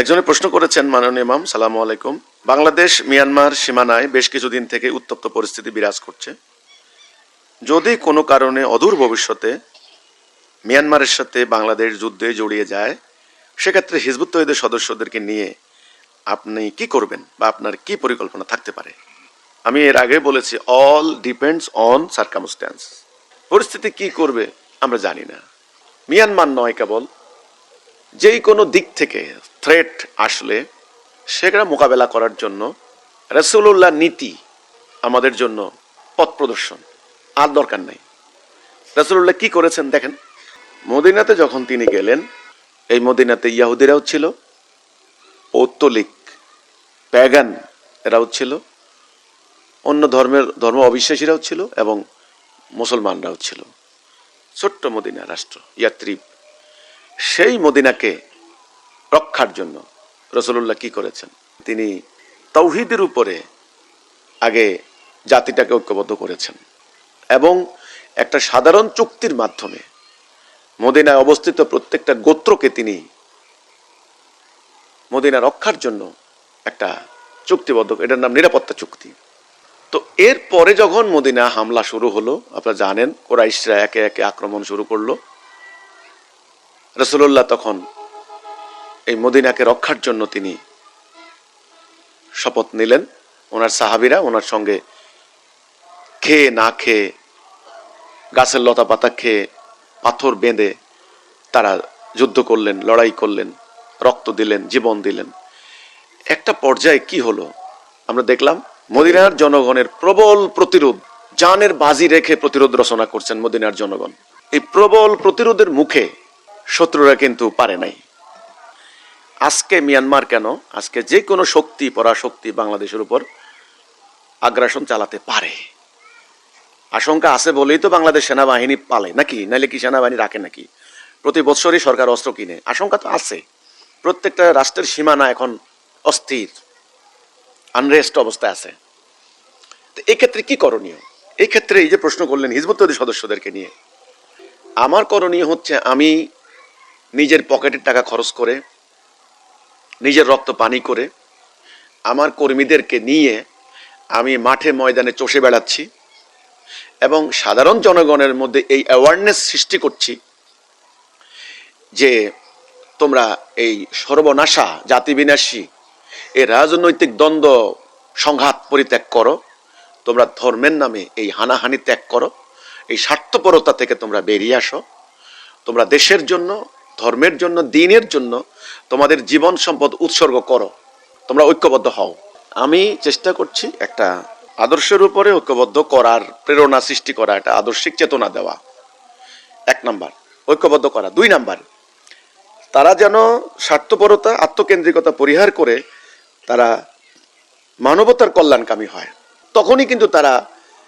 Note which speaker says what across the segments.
Speaker 1: একজনে প্রশ্ন করেছেন, মাননীয় ইমাম, সালাম আলাইকুম। বাংলাদেশ, মিয়ানমার সীমানায় বেশ কিছুদিন থেকে উত্তপ্ত পরিস্থিতি বিরাজ করছে। যদি কোনো কারণে অদূর ভবিষ্যতে মিয়ানমারের সাথে বাংলাদেশ যুদ্ধে জড়িয়ে যায়, সেক্ষেত্রে হিজবুত তহিদের সদস্যদেরকে নিয়ে আপনি কি করবেন বা আপনার কি পরিকল্পনা থাকতে পারে? আমি এর আগে বলেছি অল ডিপেন্ডস অন সার্কামস্ট্যান্স পরিস্থিতি কি করবে আমরা জানি না। মিয়ানমার নয় কেবল যেই কোনো দিক থেকে থ্রেট আসলে সেটা মোকাবেলা করার জন্য রসুল্লাহ নীতি আমাদের জন্য পথ প্রদর্শন। আর দরকার নেই। রসুল্লাহ কি করেছেন দেখেন? মদিনাতে যখন তিনি গেলেন, এই মদিনাতে ইয়াহুদিরাও ছিল, পৌত্তলিক প্যাগান এরাও ছিল, অন্য ধর্মের ধর্ম অবিশ্বাসীরাও ছিল এবং মুসলমানরাও ছিল। ছোট্ট মদিনা রাষ্ট্র, ইয়াত্রিব সেই মদিনাকে রক্ষার জন্য রসুল্লাহ কি করেছেন? তিনি তৌহিদের উপরে আগে জাতিটাকে ঐক্যবদ্ধ করেছেন এবং একটা সাধারণ চুক্তির মাধ্যমে মদিনায় অবস্থিত প্রত্যেকটা গোত্রকে তিনি মদিনা রক্ষার জন্য একটা চুক্তিবদ্ধ এটার নাম নিরাপত্তা চুক্তি। তো এরপরে যখন মদিনা হামলা শুরু হলো, আপনারা জানেন, কোরাইশরা একে একে আক্রমণ শুরু করল। রসুল্লাহ তখন এই মদিনাকে রক্ষার জন্য তিনি শপথ নিলেন। ওনার সাহাবিরা ওনার সঙ্গে খেয়ে না খেয়ে গাছের লতা পাতা খেয়ে পাথর বেঁধে তারা যুদ্ধ করলেন, লড়াই করলেন, রক্ত দিলেন, জীবন দিলেন। একটা পর্যায়ে কি হলো? আমরা দেখলাম মদিনার জনগণের প্রবল প্রতিরোধ, জানের বাজি রেখে প্রতিরোধ রচনা করছেন মদিনার জনগণ। এই প্রবল প্রতিরোধের মুখে শত্রুরা কিন্তু পারে নাই। আজকে মিয়ানমার কেন? আজকে যে কোনো শক্তি, পরাশক্তি বাংলাদেশের উপর আগ্রাসন চালাতে পারে। আশঙ্কা আছে বলেই তো বাংলাদেশ সেনাবাহিনী পালে নাকি? নাহলে কি সেনাবাহিনী রাখে নাকি? প্রতি বছরই সরকার অস্ত্র কিনে। আশঙ্কা তো আছে। প্রত্যেকটা রাষ্ট্রের সীমানা এখন অস্থির আনরেস্ট অবস্থায় আছে। তো এই ক্ষেত্রে কি করণীয়? এই ক্ষেত্রে এই যে প্রশ্ন করলেন হিজবুত সদস্যদেরকে নিয়ে, আমার করণীয় হচ্ছে আমি নিজের পকেটের টাকা খরচ করে, নিজের রক্ত পানি করে, আমার কর্মীদেরকে নিয়ে আমি মাঠে ময়দানে চষে বেড়াচ্ছি এবং সাধারণ জনগণের মধ্যে এই অ্যাওয়ারনেস সৃষ্টি করছি যে তোমরা এই সর্বনাশা জাতি বিনাশী এই রাজনৈতিক দ্বন্দ্ব সংঘাত পরিত্যাগ করো, তোমরা ধর্মের নামে এই হানাহানি ত্যাগ করো, এই স্বার্থপরতা থেকে তোমরা বেরিয়ে আসো, তোমরা দেশের জন্য ধর্মের জন্য, দিনের জন্য তোমাদের জীবন সম্পদ উৎসর্গ করো। তোমরা ঐক্যবদ্ধ হও। আমি চেষ্টা করছি একটা আদর্শের উপরে ঐক্যবদ্ধ করার, প্রেরণা সৃষ্টি করা, একটা আদর্শিক চেতনা দেওয়া। এক নাম্বার, ঐক্যবদ্ধ করা। দুই নাম্বার, তারা যেন স্বার্থপরতা, আত্মকেন্দ্রিকতা পরিহার করে তারা মানবতার কল্যাণকামী হয়। তখনই কিন্তু তারা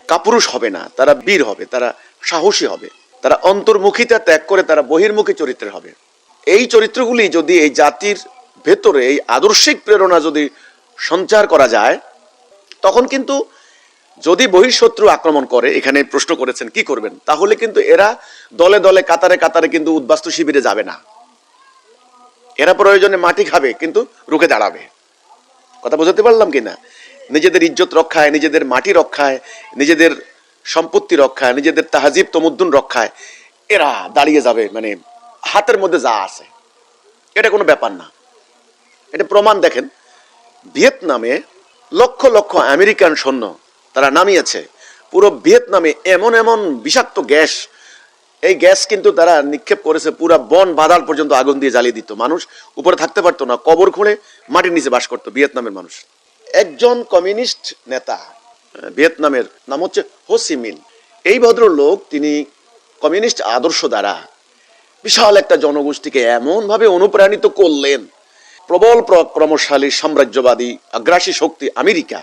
Speaker 1: কাপুরুষ হবে না, তারা বীর হবে, তারা সাহসী হবে। তারা অন্তর্মুখিতা ত্যাগ করে তারা বহির্মুখী চরিত্রের হবে। এই চরিত্রগুলি যদি এই জাতির ভেতরে, এই আদর্শিক প্রেরণা যদি সঞ্চার করা যায়, তখন কিন্তু যদি বহিঃশত্রু আক্রমণ করে, এখানে প্রশ্ন করেছেন, কি করবেন? তাহলে কিন্তু এরা দলে দলে, কাতারে কাতারে কিন্তু উদ্বাস্তু শিবিরে যাবে না। এরা প্রয়োজনে মাটি খাবে, কিন্তু রুখে দাঁড়াবে। কথা বোঝাতে পারলাম কিনা? নিজেদের ইজ্জত রক্ষায়, নিজেদের মাটি রক্ষায়, নিজেদের সম্পত্তি রক্ষায়, নিজেদের তাহাজিব তমুদ্দুন রক্ষায়, এরা দাঁড়িয়ে যাবে মানে হাতের মধ্যে যা আছে। এটা কোনো ব্যাপার না। এটা প্রমাণ দেখেন, ভিয়েতনামে লক্ষ লক্ষ আমেরিকান সৈন্য তারা নামিয়েছে। পুরো ভিয়েতনামে এমন এমন বিষাক্ত গ্যাস, এই গ্যাস কিন্তু তারা নিক্ষেপ করেছে, পুরা বন বাদাল পর্যন্ত আগুন দিয়ে জ্বালিয়ে দিত। মানুষ উপরে থাকতে পারতো না, কবর খুঁড়ে মাটির নিচে বাস করতো ভিয়েতনামের মানুষ। একজন কমিউনিস্ট নেতা ভিয়েতনামের নাম হচ্ছে হোসিমিন এই ভদ্রলোক, তিনি কমিউনিস্ট আদর্শ দ্বারা বিশাল একটা জনগোষ্ঠীকে এমনভাবে অনুপ্রাণিত করলেন, প্রবল পরাক্রমশালী সাম্রাজ্যবাদী, আগ্রাসী শক্তি আমেরিকা।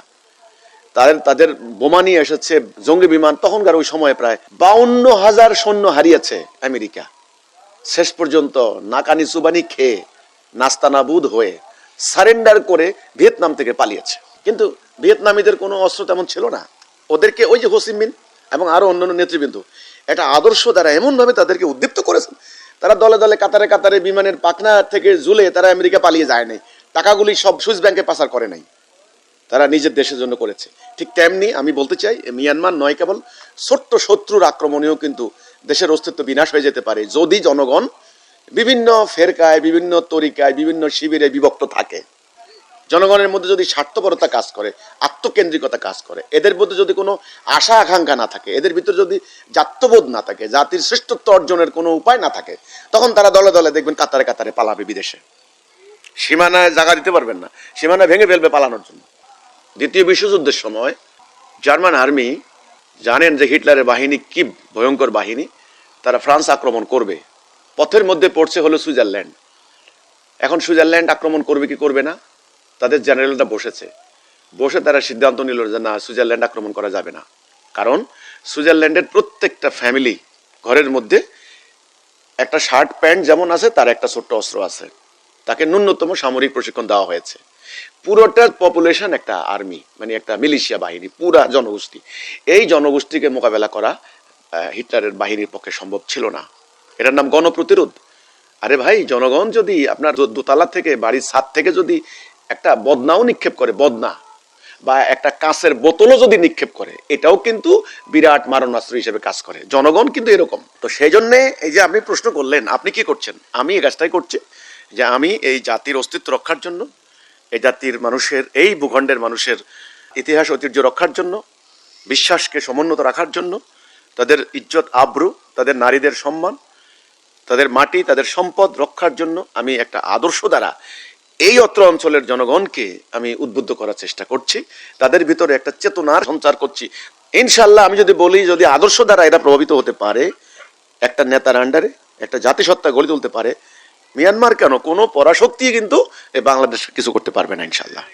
Speaker 1: তাদের তাদের বোমা নিয়ে এসেছে জঙ্গি বিমান, তখনকার ওই সময়ে প্রায় বাউন্ন হাজার সৈন্য হারিয়েছে আমেরিকা। শেষ পর্যন্ত নাকানি সুবানি খেয়ে নাস্তানাবুদ হয়ে সারেন্ডার করে ভিয়েতনাম থেকে পালিয়েছে। কিন্তু ভিয়েতনামীদের কোনো অস্ত্র তেমন ছিল না। ওদেরকে ওই যে হোসিমিন এবং আরও অন্যান্য নেতৃবৃন্দ একটা আদর্শ দ্বারা এমনভাবে তাদেরকে উদ্দীপ্ত করেছেন, তারা দলে দলে কাতারে কাতারে বিমানের পাখনা থেকে ঝুলে তারা আমেরিকা পালিয়ে যায় নাই, টাকাগুলি সব সুইস ব্যাংকে পাচার করে নাই, তারা নিজের দেশের জন্য করেছে। ঠিক তেমনি আমি বলতে চাই মিয়ানমার নয় কেবল ছোট্ট শত্রুর আক্রমণেও কিন্তু দেশের অস্তিত্ব বিনাশ হয়ে যেতে পারে, যদি জনগণ বিভিন্ন ফেরকায়, বিভিন্ন তরিকায়, বিভিন্ন শিবিরে বিভক্ত থাকে। জনগণের মধ্যে যদি স্বার্থপরতা কাজ করে, আত্মকেন্দ্রিকতা কাজ করে, এদের মধ্যে যদি কোনো আশা আকাঙ্ক্ষা না থাকে, এদের ভিতরে যদি জাত্যবোধ না থাকে, জাতির শ্রেষ্ঠত্ব অর্জনের কোনো উপায় না থাকে, তখন তারা দলে দলে দেখবেন কাতারে কাতারে পালাবে বিদেশে। সীমানায় জায়গা দিতে পারবেন না। সীমানা ভেঙে ফেলবে পালানোর জন্য। দ্বিতীয় বিশ্বযুদ্ধের সময় জার্মান আর্মি জানেন যে হিটলারের বাহিনী কি ভয়ঙ্কর বাহিনী, তারা ফ্রান্স আক্রমণ করবে। পথের মধ্যে পড়ছে হলো সুইজারল্যান্ড। এখন সুইজারল্যান্ড আক্রমণ করবে কি করবে না? তাদের জেনারেলরা বসেছে। বসে তারা সিদ্ধান্ত নিল যে না, সুইজারল্যান্ড আক্রমণ করা যাবে না। কারণ সুইজারল্যান্ডের প্রত্যেকটা ফ্যামিলি ঘরের মধ্যে একটা শার্ট প্যান্ট যেমন আছে, তার একটা ছোট্ট অস্ত্র আছে। তাকে ন্যূনতম সামরিক প্রশিক্ষণ দেওয়া হয়েছে। পুরোটার পপুলেশন একটা আর্মি মানে একটা মিলিশিয়া বাহিনী, পুরা জনগোষ্ঠী। এই জনগোষ্ঠীকে মোকাবেলা করা হিটলারের বাহিনীর পক্ষে সম্ভব ছিল না। এটার নাম গণপ্রতিরোধ। আরে ভাই, জনগণ যদি আপনার দোতলা থেকে, বাড়ির ছাদ থেকে যদি একটা বদনাও নিক্ষেপ করে, বদনা। বা একটা কাঁচের বোতলও যদি নিক্ষেপ করে, এটাও কিন্তু বিরাট মারণাস্ত্র হিসেবে কাজ করে। জনগণ কিন্তু এরকম। তো সেই জন্যে এই যে আপনি প্রশ্ন করলেন, আপনি কি করছেন? আমি এই কাজটাই করছি, যে আমি এই জাতির অস্তিত্ব রক্ষার জন্য, এই জাতির মানুষের, এই ভূখণ্ডের মানুষের ইতিহাস, ঐতিহ্য রক্ষার জন্য, বিশ্বাসকে সমুন্নত রাখার জন্য, তাদের ইজ্জত, আব্রু, তাদের নারীদের সম্মান, তাদের মাটি, তাদের সম্পদ রক্ষার জন্য আমি একটা আদর্শ দ্বারা এই অত্র অঞ্চলের জনগণকে আমি উদ্বুদ্ধ করার চেষ্টা করছি। তাদের ভিতরে একটা চেতনার সঞ্চার করছি। ইনশাল্লাহ আমি যদি বলি, যদি আদর্শ দ্বারা এরা প্রভাবিত হতে পারে, একটা নেতার আন্ডারে একটা জাতিসত্তা গড়ে তুলতে পারে, মিয়ানমার কেন? কোনো পরাশক্তি কিন্তু বাংলাদেশ কিছু করতে পারবে না ইনশাল্লাহ